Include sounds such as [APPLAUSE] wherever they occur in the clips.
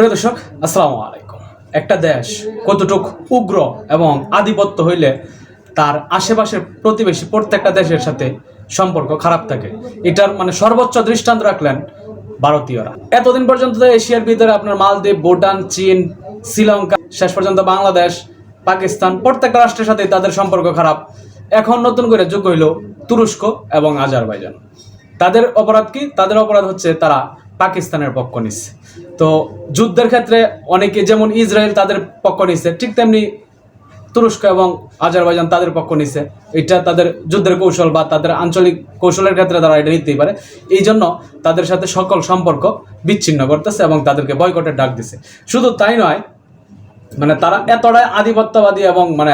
প্রিয় দর্শক, আসসালামু আলাইকুম। একটা দেশ কতটুক উগ্র এবং আধিপত্য হইলে তার আশেপাশের প্রতিবেশী প্রত্যেকটা দেশের সাথে সম্পর্ক খারাপ থাকে। এটার মানে সর্বোচ্চ দৃষ্টান্ত রাখলেন ভারতীয়রা। এতদিন পর্যন্ত এশিয়ার ভিতরে আপনার মালদ্বীপ, ভুটান, চীন, শ্রীলঙ্কা, শেষ পর্যন্ত বাংলাদেশ, পাকিস্তান প্রত্যেকটা রাষ্ট্রের সাথে তাদের সম্পর্ক খারাপ। এখন নতুন করে যোগ হইল তুরস্ক এবং আজারবাইজান। তাদের অপরাধ কি? তাদের অপরাধ হচ্ছে তারা পাকিস্তানের পক্ষ নিচ্ছে তো যুদ্ধের ক্ষেত্রে অনেকে যেমন ইসরায়েল তাদের পক্ষ নিচ্ছে ঠিক তেমনি তুরস্ক এবং আজারবাইজান তাদের পক্ষ নিচ্ছে এটা তাদের যুদ্ধের কৌশল বা তাদের আঞ্চলিক কৌশলের ক্ষেত্রে তারা এটা নিতেই পারে। এই জন্য তাদের সাথে সকল সম্পর্ক বিচ্ছিন্ন করতেছে এবং তাদেরকে বয়কটের ডাক দিছে। শুধু তাই নয় মানে তারা এতটাই আধিপত্যবাদী এবং মানে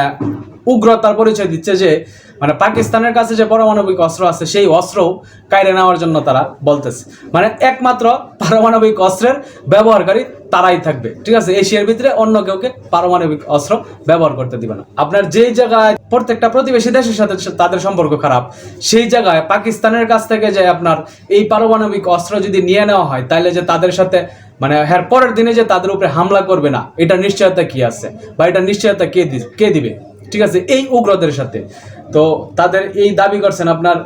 উগ্রতার পরিচয় দিচ্ছে যে মানে পাকিস্তানের কাছে যে পারমাণবিক অস্ত্র আছে, সেই অস্ত্রও কায়রে নেওয়ার জন্য তারা বলতেছে। মানে একমাত্র পারমাণবিক অস্ত্রের ব্যবহারকারী তারাই থাকবে। ঠিক আছে? এশিয়ার ভিতরে অন্য কেউকে পারমাণবিক অস্ত্র ব্যবহার করতে দিবে না। আপনার যেই জায়গায় প্রত্যেকটা প্রতিবেশী দেশের সাথে তাদের সম্পর্ক খারাপ, সেই জায়গায় পাকিস্তানের কাছ থেকে যে আপনার এই পারমাণবিক অস্ত্র যদি নিয়ে নেওয়া হয় তাহলে যে তাদের সাথে মানে হ্যাঁ পরের দিনে যে তাদের উপরে হামলা করবে না, এটা নিশ্চয়তা কি আছে? বা এটা নিশ্চয়তা কে কে দিবে? ঠিক আছে, এই উগ্রদের সাথে। তো তাদের এই দাবি করছেন আপনার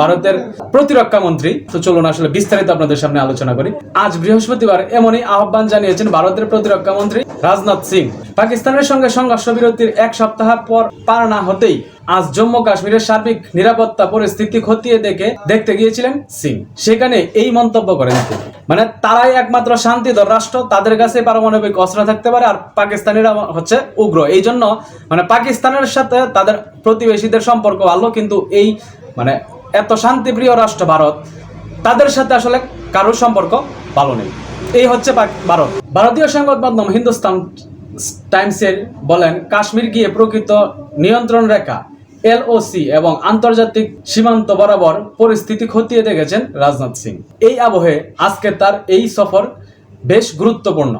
ভারতের প্রতিরক্ষা মন্ত্রী। তো চলুন আসলে বিস্তারিত আপনাদের সামনে আলোচনা করি। আজ বৃহস্পতিবার এমনই আহ্বান জানিয়েছেন ভারতের প্রতিরক্ষা মন্ত্রী রাজনাথ সিং। পাকিস্তানের সঙ্গে সংঘর্ষ বিরতির এক সপ্তাহ পর পার না হতেই আজ জম্মু কাশ্মীরের সার্বিক নিরাপত্তা পরিস্থিতি খতিয়ে দেখে, দেখতে গিয়েছিলেন সিং। সেখানে এই মন্তব্য করেন তিনি। মানে তারাই একমাত্র শান্তিধর রাষ্ট্র, তাদের কাছে পারমাণবিক অস্ত্র থাকতে পারে আর পাকিস্তানিরা হচ্ছে উগ্র। এই জন্য মানে পাকিস্তানের সাথে তাদের প্রতিবেশীদের সম্পর্ক ভালো, কিন্তু এই মানে এত শান্তিপ্রিয় রাষ্ট্র ভারত, তাদের সাথে আসলে কারোর সম্পর্ক ভালো নেই। এই হচ্ছে ভারত। ভারতীয় সংবাদ মাধ্যম হিন্দুস্তান টাইমসের বলেন, কাশ্মীর গিয়ে প্রকৃত নিয়ন্ত্রণ রেখা। এলওসি এবং আন্তর্জাতিক সীমান্ত বরাবর পরিস্থিতি খতিয়ে দেখেছেন রাজনাথ সিং। এই আবহে আজকে তার এই সফর বেশ গুরুত্বপূর্ণ।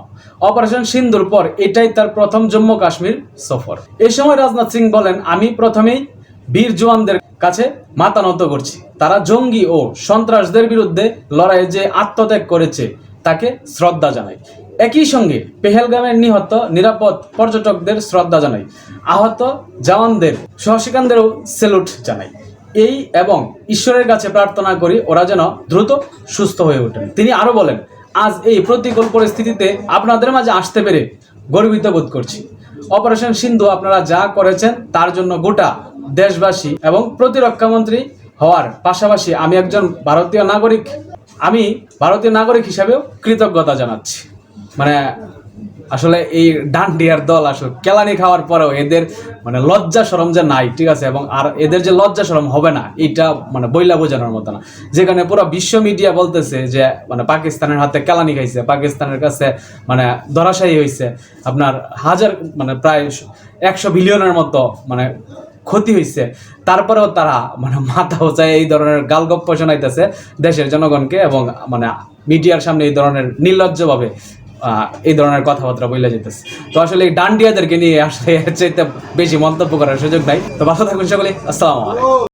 অপারেশন সিন্ধুর পর এটাই তার প্রথম জম্মু কাশ্মীর সফর। এই সময় রাজনাথ সিং বলেন, আমি প্রথমেই বীর জওয়ানদের কাছে মাথা নত করছি। তারা জঙ্গি ও সন্ত্রাসদের বিরুদ্ধে লড়াইয়ে যে আত্মত্যাগ করেছে তাকে শ্রদ্ধা জানাই। একই সঙ্গে পেহেলগামের নিহত, নিরাপদ পর্যটকদের শ্রদ্ধা জানাই। আহত জওয়ানদের সহশিকানদেরও সেলুট জানাই। এই এবং ঈশ্বরের কাছে প্রার্থনা করি, ওরা যেন দ্রুত সুস্থ হয়ে ওঠেন। তিনি আরও বলেন, আজ এই প্রতিকূল পরিস্থিতিতে আপনাদের মাঝে আসতে পেরে গর্বিত বোধ করছি। অপারেশন সিন্ধু আপনারা যা করেছেন, তার জন্য গোটা দেশবাসী এবং প্রতিরক্ষা মন্ত্রী হওয়ার পাশাপাশি আমি একজন ভারতীয় নাগরিক। আমি ভারতীয় নাগরিক হিসাবেও কৃতজ্ঞতা জানাচ্ছি। মানে আসলে এই ডান্ডিয়ার দল আসলে কেলানি খাওয়ার পরেও এদের মানে লজ্জা সরম যে নাই, ঠিক আছে? এবং আর এদের যে লজ্জা সরম হবে না এটা মানে বইলা বোঝানোর মতো না। যেখানে পুরো বিশ্ব মিডিয়া বলতেছে যে মানে পাকিস্তানের হাতে কেলানি খাইছে, পাকিস্তানের কাছে মানে ধরাশায়ী হয়েছে আপনার হাজার মানে প্রায় একশো বিলিয়নের মতো মানে ক্ষতি হয়েছে তারপরেও তারা মানে মাথা উঁচায় এই ধরনের গালগপ্প শোনাইতেছে দেশের জনগণকে এবং মানে মিডিয়ার সামনে এই ধরনের নির্লজ্জভাবে এই ধরনের কথাবার্তা বলে যেতেছে তো আসলে ডান্ডিয়াদেরকে নিয়ে আসলে [LAUGHS] চাইতে বেশি মন্তব্য করার সুযোগ নাই। তো ভালো থাকুন সকলে। আসসালাম